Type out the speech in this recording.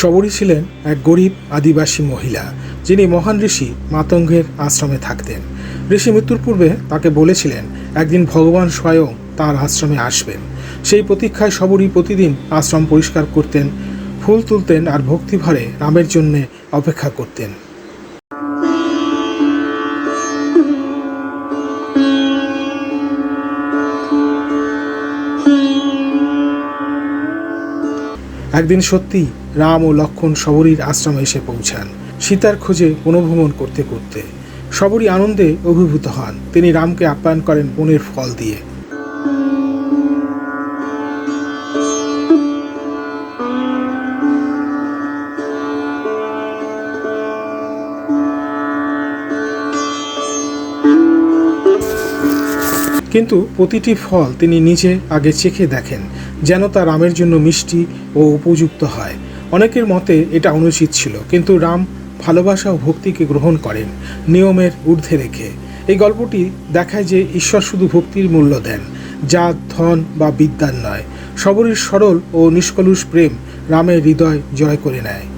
শবরী ছিলেন এক গরিব আদিবাসী মহিলা, যিনি মহান ঋষি মাতঙ্গের আশ্রমে থাকতেন। ঋষি মৃত্যুর পূর্বে তাকে বলেছিলেন, একদিন ভগবান স্বয়ং তার আশ্রমে আসবেন। সেই প্রতীক্ষায় শবরী প্রতিদিন আশ্রম পরিষ্কার করতেন, ফুল তুলতেন আর ভক্তিভরে রামের জন্যে অপেক্ষা করতেন। একদিন সত্যি রাম ও লক্ষণ শবরীর আশ্রমে এসে পৌঁছান। সীতার খোঁজে বনভ্রমণ করতে করতে। শবরী আনন্দে অভিভূত হন। তিনি রামকে আপ্যায়ন করেন বনের ফল দিয়ে। কিন্তু প্রতিটি ফল তিনি নিজে আগে চেখে দেখেন, যেন তা রামের জন্য মিষ্টি ও উপযুক্ত হয়। অনেকের মতে এটা অনুচিত ছিল, কিন্তু রাম ভালোবাসা ও ভক্তিকে গ্রহণ করেন নিয়মের ঊর্ধ্বে রেখে। এই গল্পটি দেখায় যে ঈশ্বর শুধু ভক্তির মূল্য দেন, যা ধন বা বিদ্যার নয়। সবরীর সরল ও নিষ্কলুষ প্রেম রামের হৃদয় জয় করে নেয়।